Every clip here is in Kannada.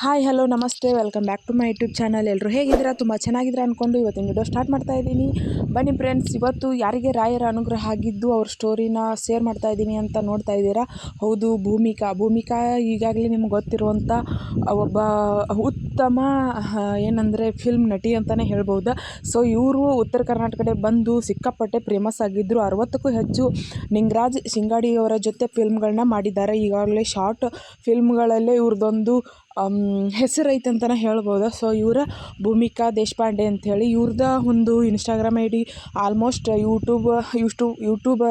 ಹಾಯ್, ಹಲೋ, ನಮಸ್ತೆ. Welcome back to my YouTube channel. ಎಲ್ಲರೂ ಹೇಗಿದ್ದೀರಾ? ತುಂಬ ಚೆನ್ನಾಗಿದ್ರೆ ಅಂದ್ಕೊಂಡು ಇವತ್ತಿನ ವಿಡಿಯೋ ಸ್ಟಾರ್ಟ್ ಮಾಡ್ತಾ ಇದ್ದೀನಿ. ಬನ್ನಿ ಫ್ರೆಂಡ್ಸ್ ಇವತ್ತು ಯಾರಿಗೆ ರಾಯರ ಅನುಗ್ರಹ ಆಗಿದ್ದು ಅವ್ರ ಸ್ಟೋರಿನ ಶೇರ್ ಮಾಡ್ತಾ ಇದ್ದೀನಿ ಅಂತ ನೋಡ್ತಾ ಇದ್ದೀರಾ? ಹೌದು, ಭೂಮಿಕಾ. ಭೂಮಿಕಾ ಈಗಾಗಲೇ ನಿಮ್ಗೆ ಗೊತ್ತಿರುವಂಥ ಒಬ್ಬ ಉತ್ತಮ ಏನಂದರೆ ಫಿಲ್ಮ್ ನಟಿ ಅಂತಲೇ ಹೇಳ್ಬೋದು. ಸೊ ಇವರು ಉತ್ತರ ಕರ್ನಾಟಕಡೆ ಬಂದು ಸಿಕ್ಕಾಪಟ್ಟೆ ಫೇಮಸ್ ಆಗಿದ್ದರು ಅರವತ್ತಕ್ಕೂ ಹೆಚ್ಚು ನಿಂಗರಾಜ್ ಸಿಂಗಾಡಿಯವರ ಜೊತೆ ಫಿಲ್ಮ್ಗಳನ್ನ ಮಾಡಿದ್ದಾರೆ. ಈಗಾಗಲೇ ಶಾರ್ಟ್ ಫಿಲ್ಮ್ಗಳಲ್ಲೇ ಇವ್ರದ್ದೊಂದು ಹೆಸರೈತೆ ಅಂತಲೇ ಹೇಳ್ಬೋದು? ಸೊ ಇವರ ಭೂಮಿಕಾ ದೇಶಪಾಂಡೆ ಅಂಥೇಳಿ ಇವ್ರದ್ದು ಒಂದು Instagram I D almost YouTube used to YouTube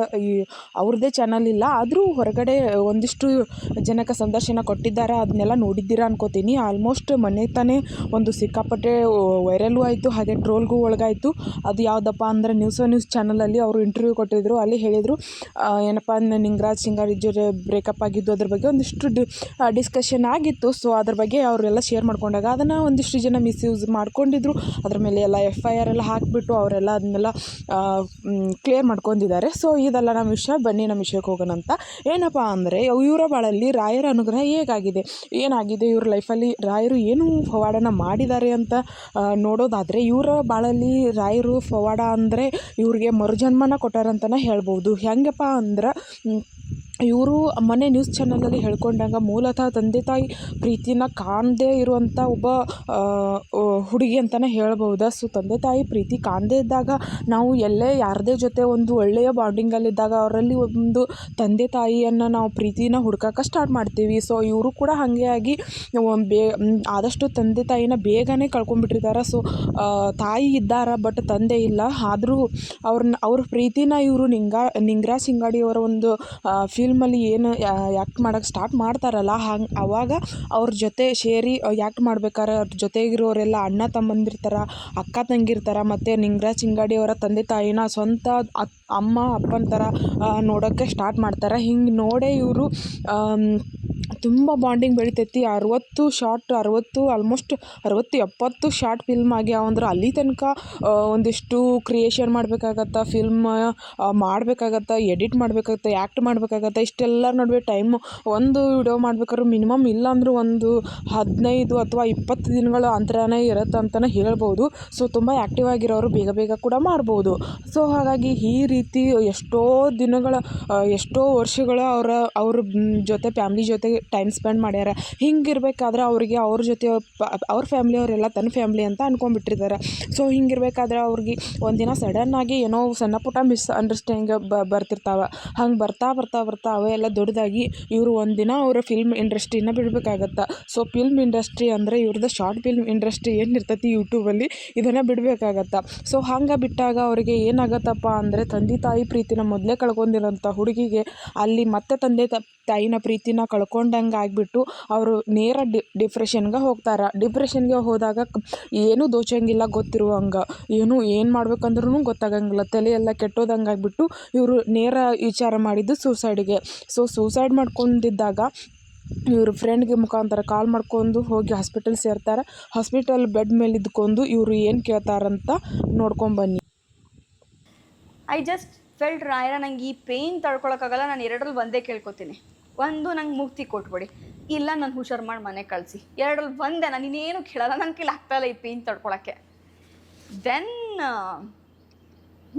ಅವ್ರದ್ದೇ ಚಾನಲ್ ಇಲ್ಲ. ಆದರೂ ಹೊರಗಡೆ ಒಂದಿಷ್ಟು ಜನಕ್ಕೆ ಸಂದರ್ಶನ ಕೊಟ್ಟಿದ್ದಾರೆ ಅದನ್ನೆಲ್ಲ ನೋಡಿದ್ದೀರಾ ಅನ್ಕೋತೀನಿ. ಆಲ್ಮೋಸ್ಟ್ ಮನೆ ತಾನೇ ಒಂದು ಸಿಕ್ಕಾಪಟ್ಟೆ ವೈರಲ್ಲೂ ಆಯಿತು, ಹಾಗೆ ಟ್ರೋಲ್ಗೂ ಒಳಗಾಯಿತು. ಅದು ಯಾವುದಪ್ಪ ಅಂದರೆ ನ್ಯೂಸ್ ನ್ಯೂಸ್ ಚಾನಲಲ್ಲಿ ಅವರು ಇಂಟರ್ವ್ಯೂ ಕೊಟ್ಟಿದ್ದರು ಅಲ್ಲಿ ಹೇಳಿದರು ಏನಪ್ಪ ಅಂದ್ರೆ ನಿಂಗರಾಜ್ ಸಿಂಗಾರಿ ಬ್ರೇಕಪ್ ಆಗಿದ್ದು ಅದ್ರ ಬಗ್ಗೆ ಒಂದಿಷ್ಟು ಡಿಸ್ಕಷನ್ ಆಗಿತ್ತು. ಸೊ ಅದ್ರ ಬಗ್ಗೆ ಅವರೆಲ್ಲ ಶೇರ್ ಮಾಡ್ಕೊಂಡಾಗ ಅದನ್ನು ಒಂದಿಷ್ಟು ಜನ ಮಿಸ್ಯೂಸ್ ಮಾಡ್ಕೊಂಡಿದ್ರು. ಅದ್ರ ಮೇಲೆ ಎಲ್ಲ ಎಫ್ ಐ ಆರ್ ಎಲ್ಲ ಹಾಕಿಬಿಟ್ಟು ಅವರೆಲ್ಲ ಅದನ್ನೆಲ್ಲ ಕ್ಲಿಯರ್ ಮಾಡ್ಕೊಂಡಿದ್ದಾರೆ. ಸೊ ಇದೆಲ್ಲ ನಮ್ಮ ವಿಷಯ. ಬನ್ನಿ, ನಮ್ಮ ವಿಷಯಕ್ಕೆ ಹೋಗೋಣ ಅಂತ. ಏನಪ್ಪ ಅಂದರೆ, ಇವರ ಬಾಳಲ್ಲಿ ರಾಯರ ಅನುಗ್ರಹ ಹೇಗಾಗಿದೆ? ಏನಾಗಿದೆ? ಇವ್ರ ಲೈಫಲ್ಲಿ ರಾಯರು ಏನು ಪವಾಡನ ಮಾಡಿದ್ದಾರೆ ಅಂತ ನೋಡೋದಾದರೆ, ಇವರ ಬಾಳಲ್ಲಿ ರಾಯರು ಫವಾಡ ಅಂದರೆ ಇವ್ರಿಗೆ ಮರುಜನ್ಮನ ಕೊಟ್ಟಾರಂತಲೇ ಹೇಳ್ಬೋದು. ಹೆಂಗಪ್ಪ ಅಂದ್ರೆ ಇವರು ಮೊನ್ನೆ ನ್ಯೂಸ್ ಚಾನಲಲ್ಲಿ ಹೇಳ್ಕೊಂಡಾಗ ಮೂಲತಃ ತಂದೆ ತಾಯಿ ಪ್ರೀತಿನ ಕಾಣದೇ ಇರುವಂಥ ಒಬ್ಬ ಹುಡುಗಿ ಅಂತಲೇ ಹೇಳ್ಬೋದು. ಸೊ ತಂದೆ ತಾಯಿ ಪ್ರೀತಿ ಕಾಣದೇ ಇದ್ದಾಗ ನಾವು ಎಲ್ಲೇ ಯಾರದೇ ಜೊತೆ ಒಂದು ಒಳ್ಳೆಯ ಬಾಂಡಿಂಗಲ್ಲಿದ್ದಾಗ ಅವರಲ್ಲಿ ಒಂದು ತಂದೆ ತಾಯಿಯನ್ನು ನಾವು ಪ್ರೀತಿನ ಹುಡ್ಕಕ್ಕೆ ಸ್ಟಾರ್ಟ್ ಮಾಡ್ತೀವಿ. ಸೊ ಇವರು ಕೂಡ ಹಾಗೆ ಆಗಿ ಬೇ, ಆದಷ್ಟು ತಂದೆ ತಾಯಿನ ಬೇಗನೆ ಕಳ್ಕೊಂಡ್ಬಿಟ್ಟಿದ್ದಾರೆ ಸೊ ತಾಯಿ ಇದ್ದಾರೆ ಬಟ್ ತಂದೆ ಇಲ್ಲ. ಆದರೂ ಅವ್ರನ್ನ, ಅವ್ರ ಪ್ರೀತಿನ ಇವರು ನಿಂಗ ನಿಂಗರಾಜ್ ಸಿಂಗಾಡಿಯವರ ಒಂದು ಫಿಲ್ಮಲ್ಲಿ ಏನು ಆ್ಯಕ್ಟ್ ಮಾಡೋಕೆ ಸ್ಟಾರ್ಟ್ ಮಾಡ್ತಾರಲ್ಲ, ಹಂಗೆ, ಅವಾಗ ಅವ್ರ ಜೊತೆ ಸೇರಿ ಆ್ಯಕ್ಟ್ ಮಾಡ್ಬೇಕಾರೆ ಅವ್ರ ಜೊತೆಗಿರೋರೆಲ್ಲ ಅಣ್ಣ ತಮ್ಮಂದಿರ್ತಾರೆ, ಅಕ್ಕ ತಂಗಿರ್ತಾರ, ಮತ್ತು ನಿಂಗರಾಜ್ ಸಿಂಗಾಡಿಯವರ ತಂದೆ ತಾಯಿನ ಸ್ವಂತ ಅಮ್ಮ, ಅಪ್ಪನ ಥರ ನೋಡೋಕ್ಕೆ ಸ್ಟಾರ್ಟ್ ಮಾಡ್ತಾರೆ. ಹಿಂಗೆ ನೋಡೇ ಇವರು ತುಂಬ ಬಾಂಡಿಂಗ್ ಬೆಳಿತೈತಿ. ಅರವತ್ತು ಶಾರ್ಟ್ ಅರವತ್ತು ಆಲ್ಮೋಸ್ಟ್ ಅರವತ್ತು, ಎಪ್ಪತ್ತು ಶಾರ್ಟ್ ಫಿಲ್ಮ್ ಆಗ್ಯಾವ ಅಂದ್ರೆ ಅಲ್ಲಿ ತನಕ ಒಂದಿಷ್ಟು ಕ್ರಿಯೇಷನ್ ಮಾಡಬೇಕಾಗತ್ತ ಫಿಲ್ಮ್ ಮಾಡಬೇಕಾಗತ್ತ ಎಡಿಟ್ ಮಾಡಬೇಕಾಗತ್ತ ಆ್ಯಕ್ಟ್ ಮಾಡಬೇಕಾಗತ್ತ, ಇಷ್ಟೆಲ್ಲ ನಡುವೆ ಟೈಮ್ ಒಂದು ವಿಡಿಯೋ ಮಾಡ್ಬೇಕಾದ್ರೆ ಮಿನಿಮಮ್ ಇಲ್ಲ ಅಂದರೂ ಒಂದು ಹದಿನೈದು ಅಥವಾ ಇಪ್ಪತ್ತು ದಿನಗಳ ಅಂತರನೇ ಇರುತ್ತೆ ಅಂತಲೇ ಹೇಳ್ಬೋದು. ಸೊ ತುಂಬ ಆ್ಯಕ್ಟಿವ್ ಆಗಿರೋರು ಬೇಗ ಬೇಗ ಕೂಡ ಮಾಡ್ಬೋದು. ಸೊ ಹಾಗಾಗಿ ಈ ರೀತಿ ಎಷ್ಟೋ ದಿನಗಳ ಎಷ್ಟೋ ವರ್ಷಗಳ ಅವರ, ಅವ್ರ ಜೊತೆ ಫ್ಯಾಮ್ಲಿ ಜೊತೆ ಟೈಮ್ ಸ್ಪೆಂಡ್ ಮಾಡ್ಯಾರ. ಹಿಂಗಿರ್ಬೇಕಾದ್ರೆ ಅವರಿಗೆ ಅವ್ರ ಜೊತೆ ಅವ್ರ ಫ್ಯಾಮ್ಲಿ ಅವರೆಲ್ಲ ತನ್ನ ಫ್ಯಾಮ್ಲಿ ಅಂತ ಅಂದ್ಕೊಂಡ್ಬಿಟ್ಟಿರ್ತಾರೆ ಸೊ ಹಿಂಗಿರ್ಬೇಕಾದ್ರೆ ಅವ್ರಿಗೆ ಒಂದಿನ ಸಡನ್ನಾಗಿ ಏನೋ ಸಣ್ಣ ಪುಟ್ಟ ಮಿಸ್ ಅಂಡರ್ಸ್ಟ್ಯಾಂಡಿಂಗ್ ಬ, ಬರ್ತಿರ್ತಾವೆ. ಹಂಗೆ ಬರ್ತಾ ಬರ್ತಾ ಬರ್ತಾ ಅವೆಲ್ಲ ದೊಡ್ಡದಾಗಿ ಇವರು ಒಂದಿನ ಅವರ ಫಿಲ್ಮ್ ಇಂಡಸ್ಟ್ರಿನ ಬಿಡಬೇಕಾಗತ್ತೆ. ಸೊ ಫಿಲ್ಮ್ ಇಂಡಸ್ಟ್ರಿ ಅಂದರೆ ಇವ್ರದ್ದು ಶಾರ್ಟ್ ಫಿಲ್ಮ್ ಇಂಡಸ್ಟ್ರಿ ಏನಿರ್ತೈತಿ ಯೂಟ್ಯೂಬಲ್ಲಿ ಇದನ್ನು ಬಿಡಬೇಕಾಗತ್ತೆ. ಸೊ ಹಂಗೆ ಬಿಟ್ಟಾಗ ಅವರಿಗೆ ಏನಾಗತ್ತಪ್ಪ ಅಂದರೆ ತಂದೆ ತಾಯಿ ಪ್ರೀತಿನ ಮೊದಲೇ ಕಳ್ಕೊಂಡಿರೋಂಥ ಹುಡುಗಿಗೆ ಅಲ್ಲಿ ಮತ್ತೆ ತಂದೆ ತಾಯಿನ ಪ್ರೀತಿನ ಕಳ್ಕೊಂಡಂಗೆ ಆಗಿಬಿಟ್ಟು ಅವರು ನೇರ ಡಿ, ಡಿಪ್ರೆಷನ್ಗೆ ಹೋಗ್ತಾರೆ. ಡಿಪ್ರೆಷನ್ಗೆ ಹೋದಾಗ ಏನೂ ದೋಚಂಗಿಲ್ಲ, ಗೊತ್ತಿರುವಂಗೆ. ಏನು ಏನು ಮಾಡ್ಬೇಕಂದ್ರೂ ಗೊತ್ತಾಗಂಗಿಲ್ಲ. ತಲೆ ಎಲ್ಲ ಕೆಟ್ಟೋದಂಗೆ ಆಗಿಬಿಟ್ಟು ಇವರು ನೇರ ವಿಚಾರ ಮಾಡಿದ್ದು ಸೂಸೈಡ್ಗೆ. ಸೊ, ಸೂಸೈಡ್ ಮಾಡ್ಕೊಂಡಿದ್ದಾಗ ಇವರು ಫ್ರೆಂಡ್ಗೆ ಮುಖಾಂತರ ಕಾಲ್ ಮಾಡ್ಕೊಂಡು ಹೋಗಿ ಹಾಸ್ಪಿಟಲ್ ಸೇರ್ತಾರೆ. ಹಾಸ್ಪಿಟಲ್ ಬೆಡ್ ಮೇಲೆ ಇದ್ಕೊಂಡು ಇವರು ಏನು ಕೇಳ್ತಾರಂತ ನೋಡ್ಕೊಂಬನ್ನಿ ಐ ಜಸ್ಟ್ ಫೆಲ್ಟ್ ರಾಯರ ನಂಗೆ ಈ ಪೇಯ್ನ್ ತಡ್ಕೊಳಕ್ಕಾಗಲ್ಲ, ನಾನು ಎರಡರಲ್ಲಿ ಒಂದೇ ಕೇಳ್ಕೊತೀನಿ. ಒಂದು ನಂಗೆ ಮುಕ್ತಿ ಕೊಟ್ಬಿಡಿ. ಇಲ್ಲ, ನಾನು ಹುಷಾರು ಮಾಡಿ ಮನೆ ಕಳಿಸಿ. ಎರಡರಲ್ಲಿ ಬಂದೆ ನಾನು ಇನ್ನೇನು ಕೇಳಲ್ಲ. ನನ್ನ ಕೈಲಿ ಆಗ್ತಾಯಿಲ್ಲ ಈ ಪೇನ್ ತಡ್ಕೊಳಕ್ಕೆ. ದೆನ್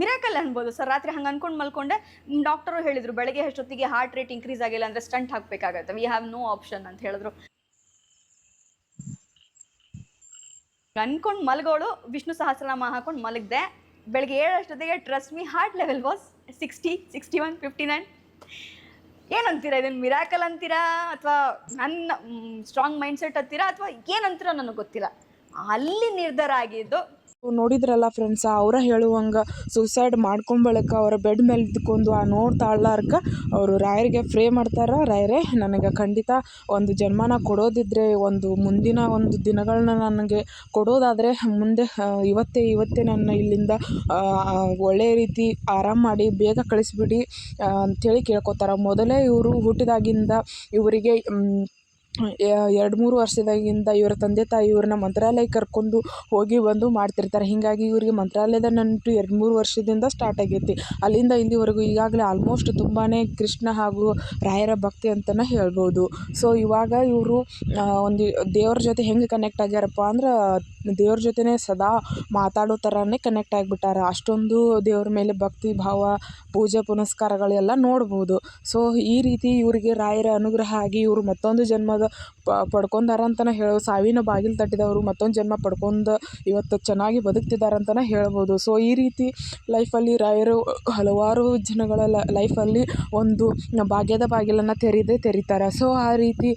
ಮಿರಾಕಲ್ ಅನ್ಬೋದು ಸರ್. ರಾತ್ರಿ ಹಂಗೆ ಅನ್ಕೊಂಡು ಮಲ್ಕೊಂಡೆ. ಡಾಕ್ಟರು ಹೇಳಿದರು, ಬೆಳಗ್ಗೆ ಅಷ್ಟೊತ್ತಿಗೆ ಹಾರ್ಟ್ ರೇಟ್ ಇನ್ಕ್ರೀಸ್ ಆಗಿಲ್ಲ ಅಂದರೆ ಸ್ಟಂಟ್ ಹಾಕಬೇಕಾಗತ್ತೆ. ವಿ ಹ್ಯಾವ್ ನೋ ಆಪ್ಷನ್ ಅಂತ ಹೇಳಿದ್ರು. ಅನ್ಕೊಂಡು ಮಲಗೋಳು, ವಿಷ್ಣು ಸಹಸ್ರನಾಮ ಹಾಕೊಂಡು ಮಲಗಿದೆ. ಬೆಳಗ್ಗೆ ಏಳಷ್ಟೊತ್ತಿಗೆ trust me heart level was sixty sixty one fifty nine ಏನಂತೀರಾ? ಇದನ್ನು ಮಿರಾಕಲ್ ಅಂತೀರಾ? ಅಥವಾ ನನ್ನ ಸ್ಟ್ರಾಂಗ್ ಮೈಂಡ್ ಸೆಟ್ ಅಂತೀರಾ? ಅಥವಾ ಏನಂತೀರಾ ನನಗೆ ಗೊತ್ತಿಲ್ಲ. ಅಲ್ಲಿ ನಿರ್ಧಾರ ಆಗಿದ್ದು ನೋಡಿದ್ರಲ್ಲ ಫ್ರೆಂಡ್ಸ್ ಅವರ ಹೇಳುವಂಗೆ ಸೂಸೈಡ್ ಮಾಡ್ಕೊಂಬಳಕ ಅವರ ಬೆಡ್ ಮೇಲೆ ಇದ್ಕೊಂಡು ಆ ನೋಡ್ತಾಳ್ಲಾರ್ಕ ಅವರು ರಾಯರಿಗೆ ಫ್ರೇ ಮಾಡ್ತಾರೆ. ರಾಯರೇ, ನನಗೆ ಖಂಡಿತ ಒಂದು ಜನ್ಮನ ಕೊಡೋದಿದ್ರೆ, ಒಂದು ಮುಂದಿನ ಒಂದು ದಿನಗಳನ್ನ ನನಗೆ ಕೊಡೋದಾದರೆ, ಮುಂದೆ ಇವತ್ತೇ ಇವತ್ತೇ ನನ್ನ ಇಲ್ಲಿಂದ ಒಳ್ಳೆಯ ರೀತಿ ಆರಾಮ ಮಾಡಿ ಬೇಗ ಕಳಿಸ್ಬಿಡಿ ಅಂಥೇಳಿ ಕೇಳ್ಕೊತಾರೆ. ಮೊದಲೇ ಇವರು ಹುಟ್ಟಿದಾಗಿಂದ ಇವರಿಗೆ ಎರಡು ಮೂರು ವರ್ಷದಾಗಿಂದ ಇವರ ತಂದೆ ತಾಯಿ ಇವ್ರನ್ನ ಮಂತ್ರಾಲಯಕ್ಕೆ ಕರ್ಕೊಂಡು ಹೋಗಿ ಬಂದು ಮಾಡ್ತಿರ್ತಾರೆ. ಹೀಗಾಗಿ ಇವರಿಗೆ ಮಂತ್ರಾಲಯದ ನಂಟು ಎರಡು ಮೂರು ವರ್ಷದಿಂದ ಸ್ಟಾರ್ಟ್ ಆಗೈತಿ. ಅಲ್ಲಿಂದ ಇಲ್ಲಿವರೆಗೂ ಈಗಾಗಲೇ ಆಲ್ಮೋಸ್ಟ್ ತುಂಬಾ ಕೃಷ್ಣ ಹಾಗೂ ರಾಯರ ಭಕ್ತಿ ಅಂತಲೇ ಹೇಳ್ಬೋದು. ಸೊ ಇವಾಗ ಇವರು ಒಂದು ದೇವ್ರ ಜೊತೆ ಹೆಂಗೆ ಕನೆಕ್ಟ್ ಆಗ್ಯಾರಪ್ಪ ಅಂದ್ರೆ ದೇವ್ರ ಜೊತೆನೇ ಸದಾ ಮಾತಾಡೋ ಥರನೇ ಕನೆಕ್ಟ್ ಆಗಿಬಿಟ್ಟಾರ. ಅಷ್ಟೊಂದು ದೇವ್ರ ಮೇಲೆ ಭಕ್ತಿ, ಭಾವ, ಪೂಜೆ ಪುನಸ್ಕಾರಗಳೆಲ್ಲ ನೋಡ್ಬೋದು. ಸೊ ಈ ರೀತಿ ಇವರಿಗೆ ರಾಯರ ಅನುಗ್ರಹ ಆಗಿ ಇವರು ಮತ್ತೊಂದು ಜನ್ಮದ ಪಡ್ಕೊಂಡಾರ ಅಂತಲೇ ಹೇಳೋ, ಸಾವಿನ ಬಾಗಿಲು ತಟ್ಟಿದವರು ಮತ್ತೊಂದು ಜನ್ಮ ಪಡ್ಕೊಂಡು ಇವತ್ತು ಚೆನ್ನಾಗಿ ಬದುಕ್ತಿದ್ದಾರೆ ಅಂತಲೇ ಹೇಳ್ಬೋದು. ಸೊ ಈ ರೀತಿ ಲೈಫಲ್ಲಿ ರಾಯರು ಹಲವಾರು ಜನಗಳ ಲೈಫಲ್ಲಿ ಒಂದು ಭಾಗ್ಯದ ಬಾಗಿಲನ್ನು ತೆರೆದೇ ತೆರೀತಾರೆ. ಸೊ ಆ ರೀತಿ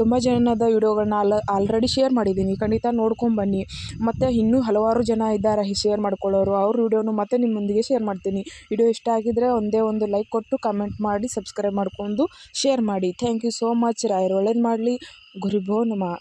ತುಂಬ ಜನದ ವಿಡಿಯೋಗಳನ್ನ ಆಲ್ ಆಲ್ರೆಡಿ ಶೇರ್ ಮಾಡಿದ್ದೀನಿ ಖಂಡಿತ ನೋಡ್ಕೊಂಬನ್ನಿ ಮತ್ತು ಇನ್ನೂ ಹಲವಾರು ಜನ ಇದ್ದಾರೆ ಶೇರ್ ಮಾಡ್ಕೊಳ್ಳೋರು. ಅವ್ರ ವಿಡಿಯೋನು ಮತ್ತೆ ನಿಮ್ಮೊಂದಿಗೆ ಶೇರ್ ಮಾಡ್ತೀನಿ. ವಿಡಿಯೋ ಇಷ್ಟ ಆಗಿದ್ದರೆ ಒಂದೇ ಒಂದು ಲೈಕ್ ಕೊಟ್ಟು ಕಮೆಂಟ್ ಮಾಡಿ ಸಬ್ಸ್ಕ್ರೈಬ್ ಮಾಡ್ಕೊಂಡು ಶೇರ್ ಮಾಡಿ. ಥ್ಯಾಂಕ್ ಯು ಸೋ ಮಚ್ ರಾಯರು ಒಳ್ಳೇದು ಮಾಡಲಿ. ಗುರುಭೋ ನಮಃ.